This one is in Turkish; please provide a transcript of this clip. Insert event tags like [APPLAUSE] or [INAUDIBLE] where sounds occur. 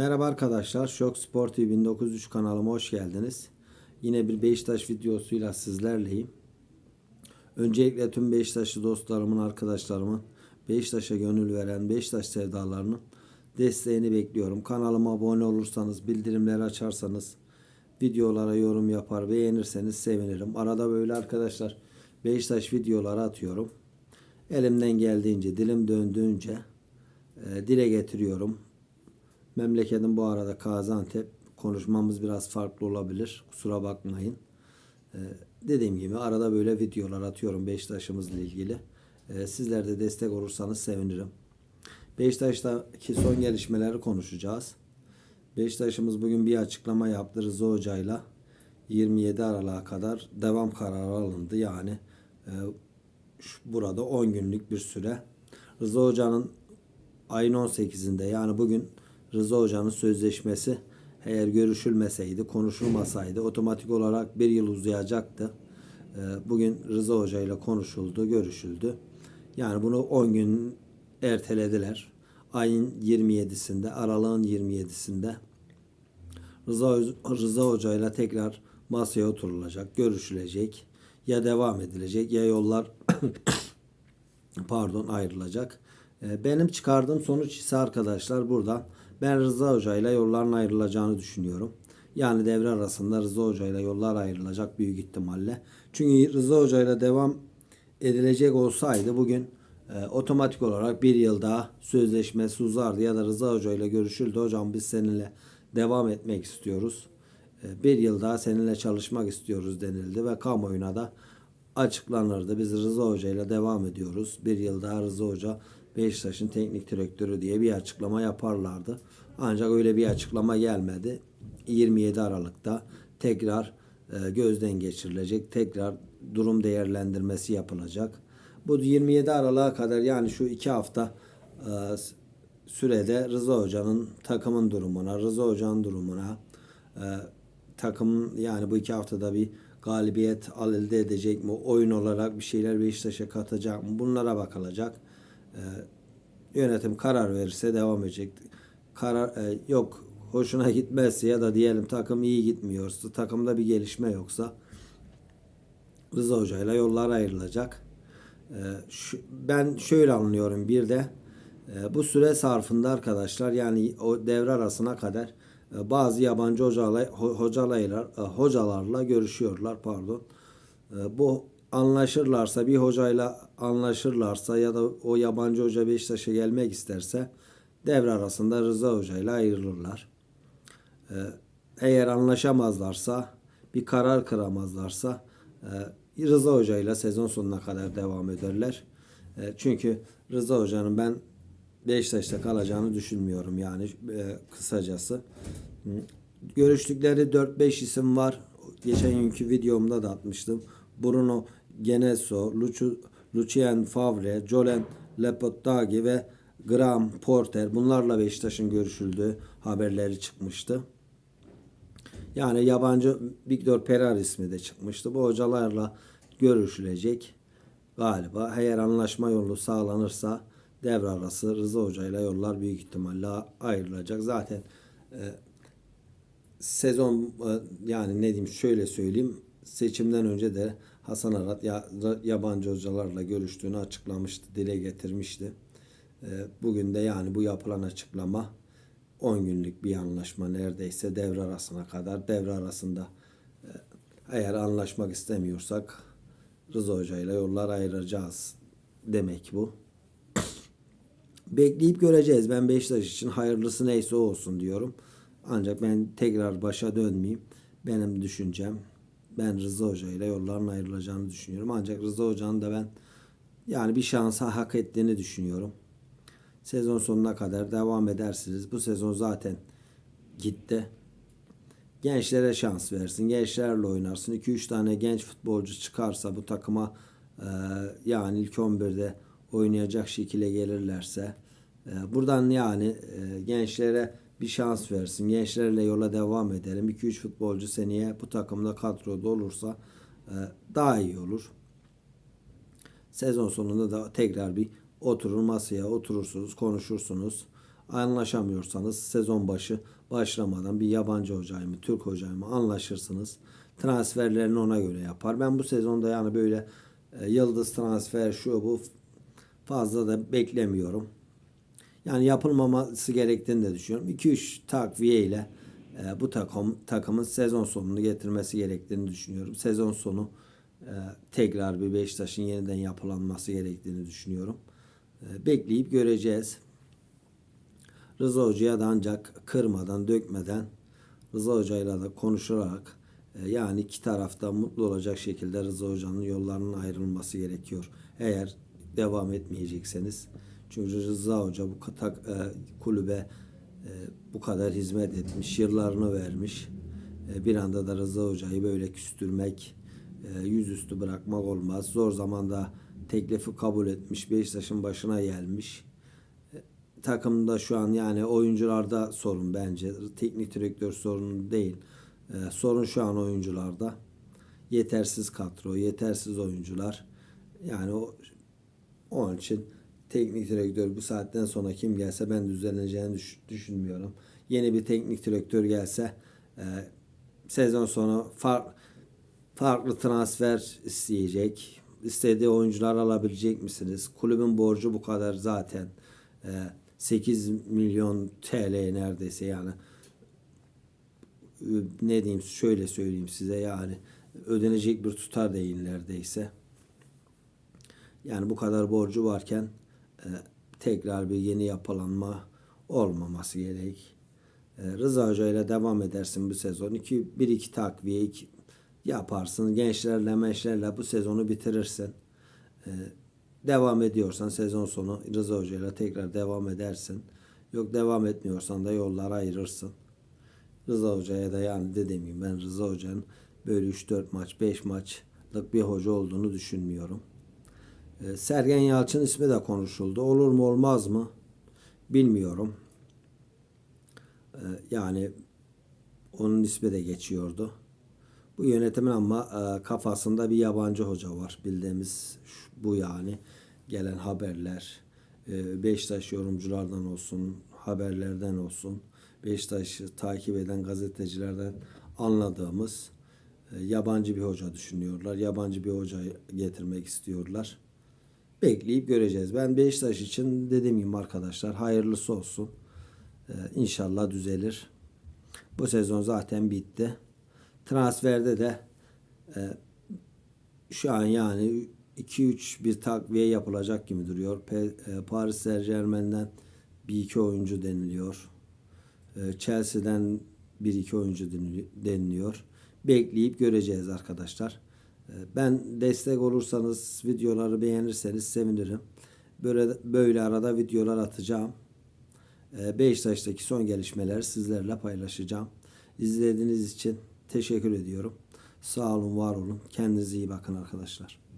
Merhaba arkadaşlar. Şok Spor TV 1903 kanalıma hoş geldiniz. Yine bir Beşiktaş videosuyla sizlerleyim. Öncelikle tüm Beşiktaşlı dostlarımın, arkadaşlarımın, Beşiktaş'a gönül veren Beşiktaş sevdalarının desteğini bekliyorum. Kanalıma abone olursanız, bildirimleri açarsanız, videolara yorum yapar, beğenirseniz sevinirim. Arada böyle arkadaşlar Beşiktaş videoları atıyorum. Elimden geldiğince, dilim döndüğünce e, dile getiriyorum. Memleketim bu arada Gaziantep. Konuşmamız biraz farklı olabilir. Kusura bakmayın. Ee, dediğim gibi arada böyle videolar atıyorum Beşiktaş'ımızla ilgili. Ee, sizler de destek olursanız sevinirim. Beşiktaş'taki son gelişmeleri konuşacağız. Beşiktaş'ımız bugün bir açıklama yaptı Rıza Hoca'yla. 27 Aralık'a kadar devam kararı alındı. Yani e, şu- burada 10 günlük bir süre. Rıza Hoca'nın ayın 18'inde yani bugün Rıza Hoca'nın sözleşmesi eğer görüşülmeseydi, konuşulmasaydı otomatik olarak bir yıl uzayacaktı. Ee, Bugün Rıza Hoca ile konuşuldu, görüşüldü. Yani bunu 10 gün ertelediler. Ayın 27'sinde, aralığın 27'sinde Rıza, Rıza Hoca ile tekrar masaya oturulacak, görüşülecek. Ya devam edilecek ya yollar [COUGHS] pardon ayrılacak. Ee, Benim çıkardığım sonuç ise arkadaşlar buradan ben Rıza Hoca ile yolların ayrılacağını düşünüyorum. Yani devre arasında Rıza Hoca ile yollar ayrılacak büyük ihtimalle. Çünkü Rıza Hoca ile devam edilecek olsaydı bugün e, otomatik olarak bir yıl daha sözleşmesi uzardı ya da Rıza Hoca ile görüşüldü. Hocam biz seninle devam etmek istiyoruz. E, bir yıl daha seninle çalışmak istiyoruz denildi ve kamuoyuna da açıklanırdı. Biz Rıza Hoca ile devam ediyoruz. Bir yıl daha Rıza Hoca Beşiktaş'ın teknik direktörü diye bir açıklama yaparlardı. Ancak öyle bir açıklama gelmedi. 27 Aralık'ta tekrar e, gözden geçirilecek. Tekrar durum değerlendirmesi yapılacak. Bu 27 Aralık'a kadar yani şu iki hafta e, sürede Rıza Hoca'nın takımın durumuna, Rıza Hoca'nın durumuna, e, takım yani bu iki haftada bir galibiyet al elde edecek mi? Oyun olarak bir şeyler Beşiktaş'a katacak mı? Bunlara bakılacak. E, yönetim karar verirse devam edecek. Karar e, yok hoşuna gitmezse ya da diyelim takım iyi gitmiyorsa, takımda bir gelişme yoksa Rıza Hoca ile yollar ayrılacak. Ee, şu, ben şöyle anlıyorum bir de e, bu süre sarfında arkadaşlar yani o devre arasına kadar e, bazı yabancı hocalar, ho- hocalarla, e, hocalarla görüşüyorlar pardon. E, bu anlaşırlarsa bir hocayla anlaşırlarsa ya da o yabancı hoca Beşiktaş'a gelmek isterse devre arasında Rıza Hoca ile ayrılırlar. Ee, eğer anlaşamazlarsa bir karar kıramazlarsa e, Rıza Hoca ile sezon sonuna kadar devam ederler. E, çünkü Rıza Hoca'nın ben Beşiktaş'ta kalacağını düşünmüyorum yani e, kısacası. Görüştükleri 4-5 isim var. Geçen günkü videomda da atmıştım. Bruno Geneso, Lucu, Lucien Favre, Jolen Lepottagi ve Graham Porter bunlarla Beşiktaş'ın görüşüldüğü haberleri çıkmıştı. Yani yabancı Victor Perar ismi de çıkmıştı. Bu hocalarla görüşülecek galiba. Eğer anlaşma yolu sağlanırsa devre arası Rıza Hoca ile yollar büyük ihtimalle ayrılacak. Zaten e, sezon e, yani ne diyeyim şöyle söyleyeyim seçimden önce de Hasan Arat ya, yabancı hocalarla görüştüğünü açıklamıştı, dile getirmişti. E, Bugün de yani bu yapılan açıklama 10 günlük bir anlaşma neredeyse devre arasına kadar devre arasında e, eğer anlaşmak istemiyorsak Rıza Hoca ile yollar ayıracağız demek bu. [COUGHS] Bekleyip göreceğiz. Ben Beşiktaş için hayırlısı neyse o olsun diyorum. Ancak ben tekrar başa dönmeyeyim. Benim düşüncem ben Rıza Hoca ile yolların ayrılacağını düşünüyorum. Ancak Rıza Hoca'nın da ben yani bir şansa hak ettiğini düşünüyorum. Sezon sonuna kadar devam edersiniz. Bu sezon zaten gitti. Gençlere şans versin. Gençlerle oynarsın. 2-3 tane genç futbolcu çıkarsa bu takıma e, yani ilk 11'de oynayacak şekilde gelirlerse e, buradan yani e, gençlere bir şans versin. Gençlerle yola devam edelim. 2-3 futbolcu seneye bu takımda kadroda olursa e, daha iyi olur. Sezon sonunda da tekrar bir oturur masaya oturursunuz, konuşursunuz. Anlaşamıyorsanız sezon başı başlamadan bir yabancı hocayı mı, Türk hocayı mı anlaşırsınız. Transferlerini ona göre yapar. Ben bu sezonda yani böyle e, yıldız transfer şu bu fazla da beklemiyorum. Yani yapılmaması gerektiğini de düşünüyorum. 2-3 takviye ile e, bu takım takımın sezon sonunu getirmesi gerektiğini düşünüyorum. Sezon sonu e, tekrar bir Beşiktaş'ın yeniden yapılanması gerektiğini düşünüyorum. E, bekleyip göreceğiz. Rıza Hoca'ya da ancak kırmadan, dökmeden Rıza Hoca'yla da konuşarak e, yani iki tarafta mutlu olacak şekilde Rıza Hoca'nın yollarının ayrılması gerekiyor. Eğer devam etmeyecekseniz. Çünkü Rıza Hoca bu katak, e, kulübe e, bu kadar hizmet etmiş, yıllarını vermiş. E, bir anda da Rıza Hoca'yı böyle küstürmek, e, yüzüstü bırakmak olmaz. Zor zamanda teklifi kabul etmiş, Beşiktaş'ın başına gelmiş takımda şu an yani oyuncularda sorun bence. Teknik direktör sorunu değil. Ee, sorun şu an oyuncularda. Yetersiz kadro, yetersiz oyuncular. Yani o onun için teknik direktör bu saatten sonra kim gelse ben düzenleneceğini düş- düşünmüyorum. Yeni bir teknik direktör gelse e, sezon sonu far, farklı transfer isteyecek. İstediği oyuncular alabilecek misiniz? Kulübün borcu bu kadar zaten. E, 8 milyon TL neredeyse yani ne diyeyim şöyle söyleyeyim size yani ödenecek bir tutar değil neredeyse. Yani bu kadar borcu varken e, tekrar bir yeni yapılanma olmaması gerek. E, Rıza Hoca ile devam edersin bu sezon. 2 1 2 takviye iki, yaparsın. Gençlerle meşlerle bu sezonu bitirirsin. E, devam ediyorsan sezon sonu Rıza Hoca ile tekrar devam edersin. Yok devam etmiyorsan da yollar ayırırsın. Rıza Hoca'ya da yani dediğim gibi ben Rıza Hoca'nın böyle 3-4 maç 5 maçlık bir hoca olduğunu düşünmüyorum. Ee, Sergen Yalçın ismi de konuşuldu. Olur mu olmaz mı bilmiyorum. Ee, yani onun ismi de geçiyordu. Bu yönetimin ama e, kafasında bir yabancı hoca var. Bildiğimiz bu yani. Gelen haberler, e, Beşiktaş yorumculardan olsun, haberlerden olsun, Beşiktaş'ı takip eden gazetecilerden anladığımız e, yabancı bir hoca düşünüyorlar. Yabancı bir hoca getirmek istiyorlar. Bekleyip göreceğiz. Ben Beşiktaş için dediğim gibi arkadaşlar hayırlısı olsun. E, İnşallah düzelir. Bu sezon zaten bitti. Transferde de e, şu an yani 2-3 bir takviye yapılacak gibi duruyor. Pe- e, Paris Saint Germain'den bir iki oyuncu deniliyor. E, Chelsea'den bir iki oyuncu denili- deniliyor. Bekleyip göreceğiz arkadaşlar. E, Ben destek olursanız videoları beğenirseniz sevinirim. Böyle böyle arada videolar atacağım. E, Beşiktaş'taki son gelişmeleri sizlerle paylaşacağım. İzlediğiniz için teşekkür ediyorum. Sağ olun, var olun. Kendinize iyi bakın arkadaşlar.